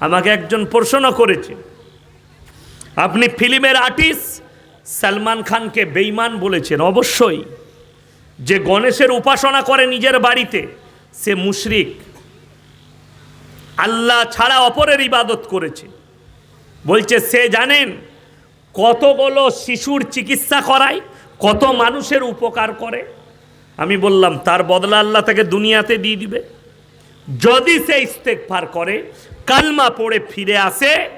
আমাকে একজন প্রশ্ন করেছে। আপনি ফিল্মের আর্টিস্ট সালমান খানকে বেইমান বলেছেন, অবশ্যই। যে গণেশের উপাসনা করে নিজের বাড়িতে, সে মুশরিক। আল্লাহ ছাড়া অপরের ইবাদত করেছে। বলছে, সে জানেন কতগুলো শিশুর চিকিৎসা করায়, কত মানুষের উপকার করে? আমি বললাম, তার বদলা আল্লাহ তাকে দুনিয়াতে দিয়ে দিবে। যদি সে ইস্তেকফার করে, কালমা পড়ে ফিরে আসে,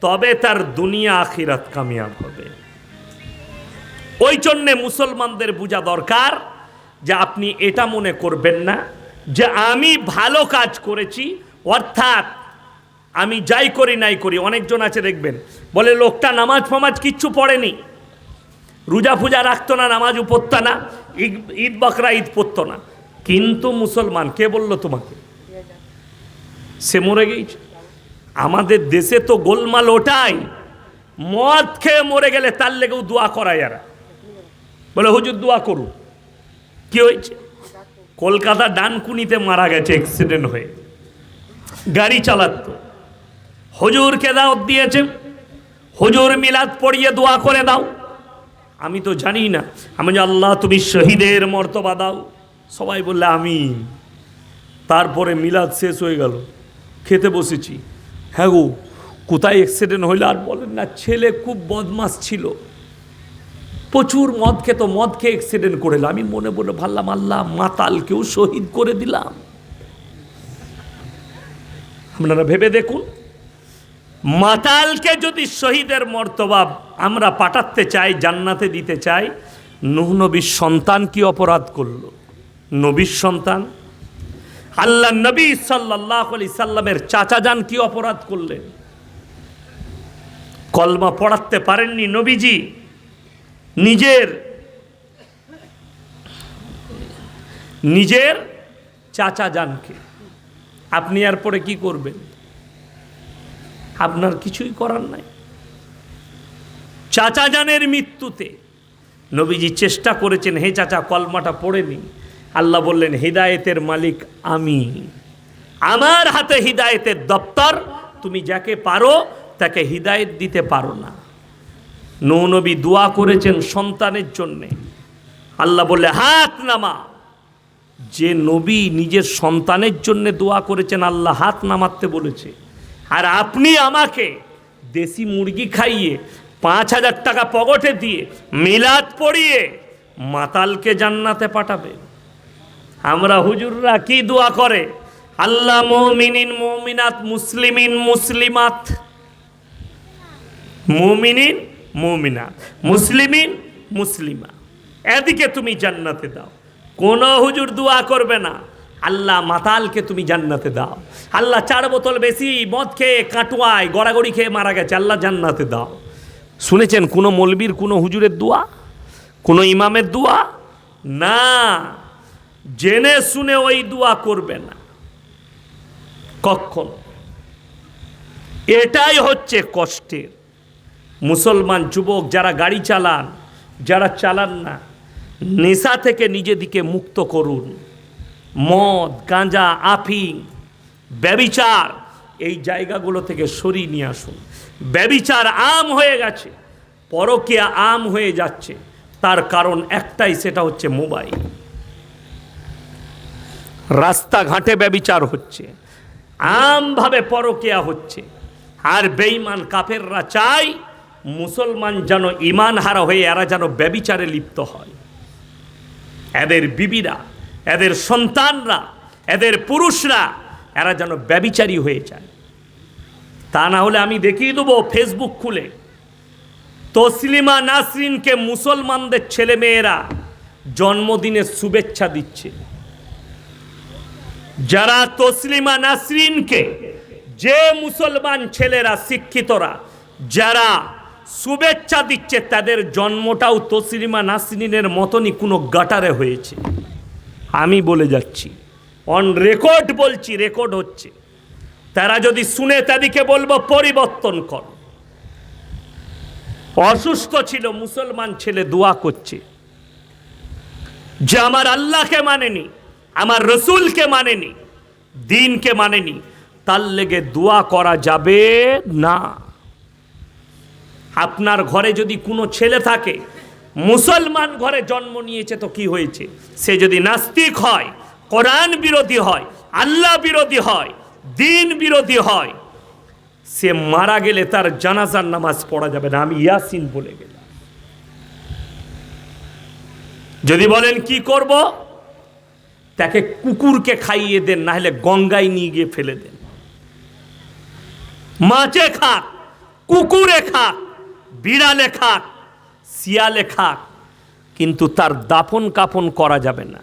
তবে তার দুনিয়া আখিরাত কামিয়াব হবে। ওই জন্যে মুসলমানদের বোঝা দরকার যে আপনি এটা মনে করবেন না, যে আমি ভালো কাজ করেছি, অর্থাৎ আমি যাই করি নাই করি। অনেকজন আছে, দেখবেন, বলে লোকটা নামাজ ফামাজ কিচ্ছু পড়েনি। রোজা ফুজা রাখতো না, নামাজ পড়তো না, ঈদ ঈদ বকরা, ঈদ পড়তো না। কিন্তু মুসলমান, কে বলল তোমাকে? সে মরে গেছে আমাদের দেশে তো গোলমাল ওটাই। মদ খেয়ে মরে গেলে তার লেগেও দোয়া করায় এরা। বলে, হুজুর, দোয়া করুন। কি হয়েছে? কলকাতা ডানকুনিতে মারা গেছে অ্যাক্সিডেন্ট হয়ে। গাড়ি চালাতো। হুজুরকে দাওয়াত দিয়েছে? হজুর মিলাদ পড়িয়ে দোয়া করে দাও। আমি তো জানি না। আমি আল্লাহ, তুমি শহীদের মর্তবা দাও। সবাই বললে আমি তারপরে মিলাদ শেষ হয়ে গেল। খেতে বসেছি। হ্যাঁ গো, কোথায় অ্যাক্সিডেন্ট হইল আর বলেন না, ছেলে খুব বদমাস ছিল। প্রচুর মদ খেত, মদ খেয়ে অ্যাক্সিডেন্ট করেল আমি মনে মনে ভাবলাম, আল্লাহ, মাতালকেও শহীদ করে দিলাম। আপনারা ভেবে দেখুন, মাতালকে যদি শহীদের মর্তবা আমরা পাঠাতে চাই, জান্নাতে দিতে চাই, নুহ নবীর সন্তান কি অপরাধ করল? নবীর সন্তান? আল্লাহ নবী সাল্লাহ আলি সাল্লামের চাচা যান কি অপরাধ করলেন কলমা পড়াতে পারেননি নবীজি। নিজের নিজের চাচা যানকে। আপনি আর পরে কি করবেন? আপনার কিছুই করার নাই। চাচা জানের মৃত্যুতে নবীজি চেষ্টা করেছেন, হে চাচা, কলমাটা পড়ে পড়েনি আল্লাহ বললেন, হৃদায়েতের মালিক আমি। আমার হাতে হৃদায়েতের দপ্তর, তুমি যাকে পারো তাকে হৃদায়ত দিতে পারো না। নৌনবী দোয়া করেছেন সন্তানের জন্যে। আল্লাহ বললে, হাত নামা। যে নবী নিজের সন্তানের জন্য দোয়া করেছেন, আল্লাহ হাত নামাতে বলেছে। আর আপনি আমাকে দেশি মুরগি খাইয়ে পাঁচ হাজার টাকা পকেটে দিয়ে মিলাদ পড়িয়ে মাতালকে জান্নাতে পাঠাবে আমরা হুজুররা কি দোয়া করে? আল্লাহ মমিনিন, মমিনাত, মুসলিমিন, মুসলিমাত। মুমিনিন, মুমিনাত, মুসলিমিন, মুসলিমা। এদিকে তুমি জান্নাতে দাও। কোনো হুজুর দোয়া করবে না। আল্লাহ মাতালকে তুমি জান্নাতে দাও। আল্লাহ চার বোতল বেশি মদ খেয়ে কাটুয়ায়, গড়াগড়ি খেয়ে মারা গেছে, আল্লাহ জান্নাতে দাও। শুনেছেন কোনো মলবির কোনো হুজুরের দোয়া? কোনো ইমামের দোয়া? না। জেনে শুনে ওই দোয়া করবে না। কখন? এটাই হচ্ছে কষ্টের। মুসলমান যুবক যারা গাড়ি চালান, যারা চালান না, নেশা থেকে নিজেদিকে মুক্ত করুন। মদ, গাঁজা আফিং ব্যবিচার এই জায়গাগুলো থেকে সরিয়ে নিয়ে আসুন। ব্যবিচার আম হয়ে গেছে, পরকিয়া আম হয়ে যাচ্ছে। তার কারণ একটাই, সেটা হচ্ছে মোবাইল। রাস্তাঘাটে ব্যবিচার হচ্ছে আমভাবে পরকিয়া হচ্ছে। আর বেঈমান কাফেররা চায় মুসলমান যেন ইমান হারা হয়ে এরা যেন ব্যবিচারে লিপ্ত হয়। এদের বিবিরা, এদের সন্তানরা, এদের পুরুষরা এরা যেন ব্যবিচারী হয়ে যায়। তা না হলে আমি দেখিয়ে দেবো ফেসবুক খুলে, তসলিমা নাসরিনকে মুসলমানদের ছেলে মেয়েরা জন্মদিনের শুভেচ্ছা দিচ্ছে। যারা তসলিমা নাসরিনকে, যে মুসলমান ছেলেরা শিক্ষিতরা, যারা শুভেচ্ছা দিচ্ছে, তাদের জন্মটাও তসলিমা নাসরিনের মতনই কোনো গাটারে হয়েছে। আমি বলে যাচ্ছি অন রেকর্ড বলছি রেকর্ড হচ্ছে। তারা যদি শুনে তাদেরকে বলব, পরিবর্তন কর। অসুস্থ ছিল, মুসলমান ছেলে দোয়া করছে। যে আমার আল্লাহকে মানেনি আমার রসুলকে মানেনি, দিনকে মানেনি, তার লেগে দোয়া করা যাবে না। আপনার ঘরে যদি কোনো ছেলে থাকে, মুসলমান ঘরে জন্ম নিয়েছে তো কি হয়েছে? সে যদি নাস্তিক হয়, কোরআন বিরোধী হয়, আল্লাহ বিরোধী হয়, দিন বিরোধী হয়, সে মারা গেলে তার জানাজার নামাজ পড়া যাবে না। আমি ইয়াসিন বলে গেলাম। যদি বলেন কি করব? তাকে কুকুরকে খাইয়ে দেন, না হলে গঙ্গায় নিয়ে গিয়ে ফেলে দেন। মাছে খাক, কুকুরে খাক, বিড়ালে খাক, শিয়ালে খাক, কিন্তু তার দাপন কাপন করা যাবে না।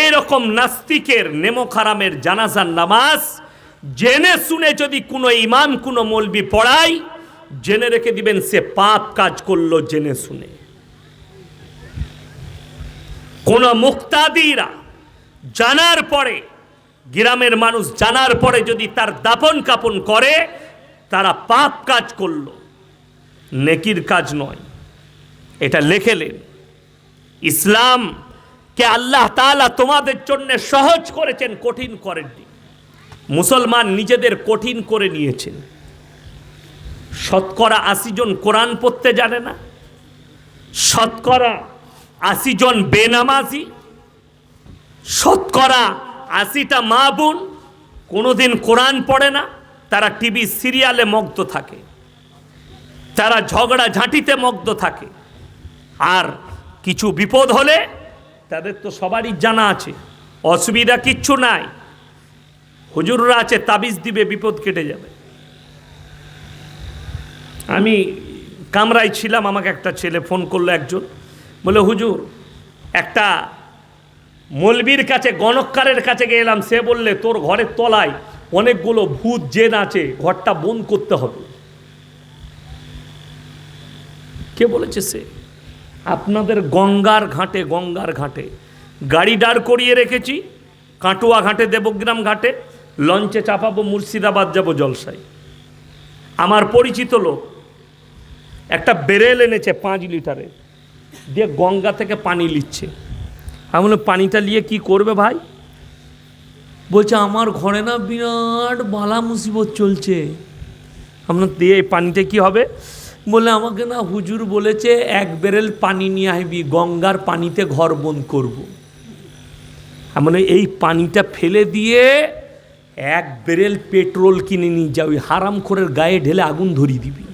এরকম নাস্তিকের নেমোখারামের জানাজার নামাজ জেনে শুনে যদি কোনো ইমাম, কোনো মলবি পড়ায়, জেনে রেখে দিবেন, সে পাপ কাজ করল জেনে শুনে। কোন মুক্তাদিরা জানার পরে, গ্রামের মানুষ জানার পরে যদি তার দাপন কাপন করে, তারা পাপ কাজ করল। নেকির কাজ নয়। এটা লেখেলেন ইসলাম কে আল্লাহ তাআলা তোমাদের জন্য সহজ করেছেন, কঠিন করেননি। মুসলমান নিজেদের কঠিন করে নিয়েছেন। শতকরা আশি জন কোরআন পড়তে জানে না? শতকরা আশি জন বেনামাজি, শতকরা আশিটা মা বোন, কোনোদিন কোরআন পড়ে না, তারা টিভি সিরিয়ালে মগ্ধ থাকে। তারা ঝগড়া ঝাঁটিতে মগ্ধ থাকে। আর কিছু বিপদ হলে তাদের তো সবারই জানা আছে, অসুবিধা কিচ্ছু নাই। হুজুররা আছে, তাবিজ দিবে, বিপদ কেটে যাবে। আমি কামরায় ছিলাম, আমাকে একটা ছেলে ফোন করল একজন। বলে, হুজুর, একটা মলবির কাছে গণকারের কাছে গেলাম, সে বললে, তোর ঘরের তলায় অনেকগুলো ভূত জেন আছে, ঘরটা বন্ধ করতে হবে। কে বলেছে সে? আপনাদের গঙ্গার ঘাটে গঙ্গার ঘাটে গাড়ি দাঁড় করিয়ে রেখেছি, কাটুয়া ঘাটে, দেবগ্রাম ঘাটে, লঞ্চে চাপাবো, মুর্শিদাবাদ যাব জলসাই আমার পরিচিত লোক একটা বেরেল এনেছে পাঁচ লিটারের। দিয়ে গঙ্গা থেকে পানি লিচ্ছে আমি বললাম, পানিটা নিয়ে কি করবে ভাই? বলছে, আমার ঘরে না বিরাট বালা মুসিবত চলছে। আপনার দিয়ে এই পানিতে কি হবে? বলে আমাকে না হুজুর বলেছে, এক বেরেল পানি নিয়ে আসবি, গঙ্গার পানিতে ঘর বন্ধ করব। মানে এই পানিটা ফেলে দিয়ে এক বেরেল পেট্রোল কিনে নিয়ে যা ওই হারাম খোরের গায়ে ঢেলে আগুন ধরিয়ে দিবি।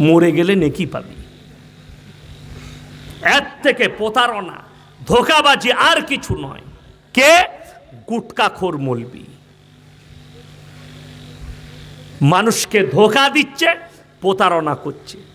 মরে গেলে নেকি পাবি। থেকে প্রতারণা ধোকাবাজি আর কিছু নয়। কে? গুটকাখোর মলবি। মানুষকে ধোকা দিচ্ছে প্রতারণা করছে।